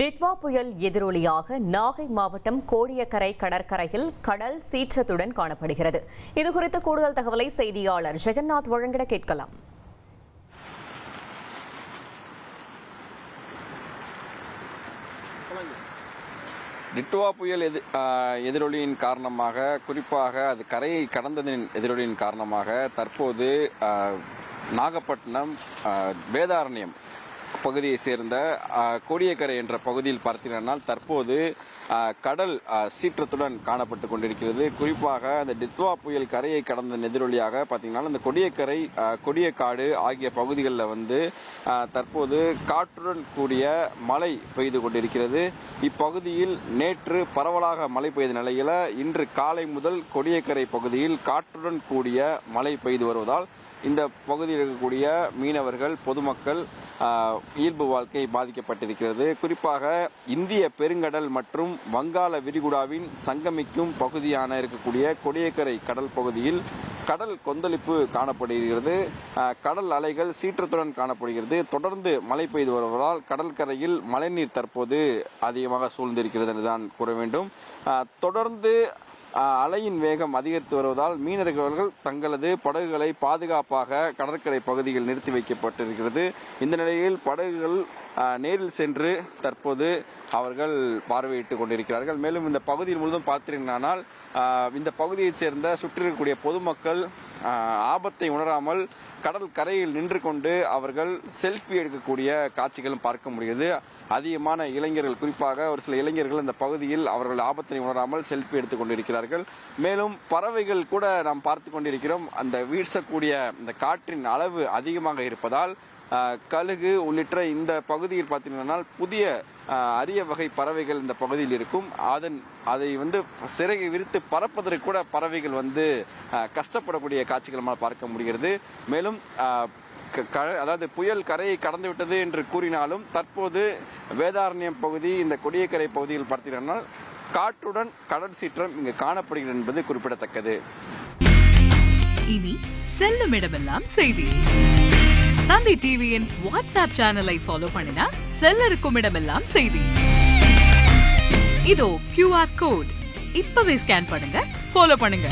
டிட்வா புயல் எதிரொலியாக நாகை மாவட்டம் கோடியக்கரை கடற்கரையில் கடல் சீற்றத்துடன் காணப்படுகிறது. இதுகுறித்த கூடுதல் தகவலை செய்தியாளர் ஜெகநாத் வழங்கிட கேட்கலாம். டிட்டுவா புயல் எதி எதிரொலியின் காரணமாக குறிப்பாக அது கரையை கடந்ததின் எதிரொலியின் காரணமாக தற்போது நாகப்பட்டினம் வேதாரண்யம் பகுதியை சேர்ந்த கோடியக்கரை என்ற பகுதியில் பார்த்தீங்கன்னா தற்போது கடல் சீற்றத்துடன் காணப்பட்டு கொண்டிருக்கிறது. குறிப்பாக அந்த டித்வா புயல் கரையை கடந்த எதிரொலியாக பார்த்தீங்கன்னா அந்த கொடியக்கரை கொடியக்காடு ஆகிய பகுதிகளில் வந்து தற்போது காற்றுடன் கூடிய மழை பெய்து கொண்டிருக்கிறது. இப்பகுதியில் நேற்று பரவலாக மழை பெய்த நிலையில் இன்று காலை முதல் கொடியக்கரை பகுதியில் காற்றுடன் கூடிய மழை பெய்து வருவதால் இந்த பகுதியில் இருக்கக்கூடிய மீனவர்கள் பொதுமக்கள் இயல்பு வாழ்க்கை பாதிக்கப்பட்டிருக்கிறது. குறிப்பாக இந்திய பெருங்கடல் மற்றும் வங்காள விரிகுடாவின் சங்கமிக்கும் பகுதியான இருக்கக்கூடிய கொடியக்கரை கடல் பகுதியில் கடல் கொந்தளிப்பு காணப்படுகிறது. கடல் அலைகள் சீற்றத்துடன் காணப்படுகிறது. தொடர்ந்து மழை பெய்து வருவதால் கடற்கரையில் மழைநீர் தற்போது அதிகமாக சூழ்ந்திருக்கிறது என்றுதான் கூற வேண்டும். தொடர்ந்து அலையின் வேகம் அதிகரித்து வருவதால் மீனவர்கள் தங்களது படகுகளை பாதுகாப்பாக கடற்கரை பகுதியில் நிறுத்தி வைக்கப்பட்டிருக்கிறது. இந்த நிலையில் படகுகள் நேரில் சென்று தற்போது அவர்கள் பார்வையிட்டுக் கொண்டிருக்கிறார்கள். மேலும் இந்த பகுதியில் முழுவதும் பார்த்தீர்களானால் இந்த பகுதியைச் சேர்ந்த சுற்றி இருக்கக்கூடிய பொதுமக்கள் ஆபத்தை உணராமல் கடல் கரையில் நின்று கொண்டு அவர்கள் செல்ஃபி எடுக்கக்கூடிய காட்சிகளும் பார்க்க முடியுது. அதிகமான இளைஞர்கள் குறிப்பாக ஒரு சில இளைஞர்கள் இந்த பகுதியில் அவர்கள் ஆபத்தை உணராமல் செல்ஃபி எடுத்துக் கொண்டிருக்கிறார்கள். மேலும் பறவைகள் கூட நாம் பார்த்து கொண்டிருக்கிறோம். அந்த வீசக்கூடிய இந்த காற்றின் அளவு அதிகமாக இருப்பதால் கழுகு உள்ளிட்ட இந்த பகுதியில் பார்த்தீங்கன்னா புதிய அரிய வகை பறவைகள் இந்த பகுதியில் இருக்கும். அதன் அதை வந்து சிறகை விரித்து பறப்பதற்கு கூட பறவைகள் வந்து கஷ்டப்படக்கூடிய காட்சிகள் நம்மால் பார்க்க முடிகிறது. மேலும் ஆஹ், க- அதாவது புயல் கரையை கடந்து விட்டது என்று கூறினாலும் தற்போது வேதாரண்யம் பகுதி இந்த கொடியக்கரை பகுதியில் பார்த்தீங்கன்னா காற்றுடன் கடல் சீற்றம் இங்கு காணப்படுகிறது என்பது குறிப்பிடத்தக்கது. இனி செல்லும் இடமெல்லாம் செய்தி. தந்தி டிவியின் வாட்ஸ்அப் சேனலை ஃபாலோ பண்ணினா செல்ல இருக்கும் இடமெல்லாம் செய்தி. இதோ கியூஆர் கோட் இப்பவே ஸ்கேன் பண்ணுங்க ஃபாலோ பண்ணுங்க.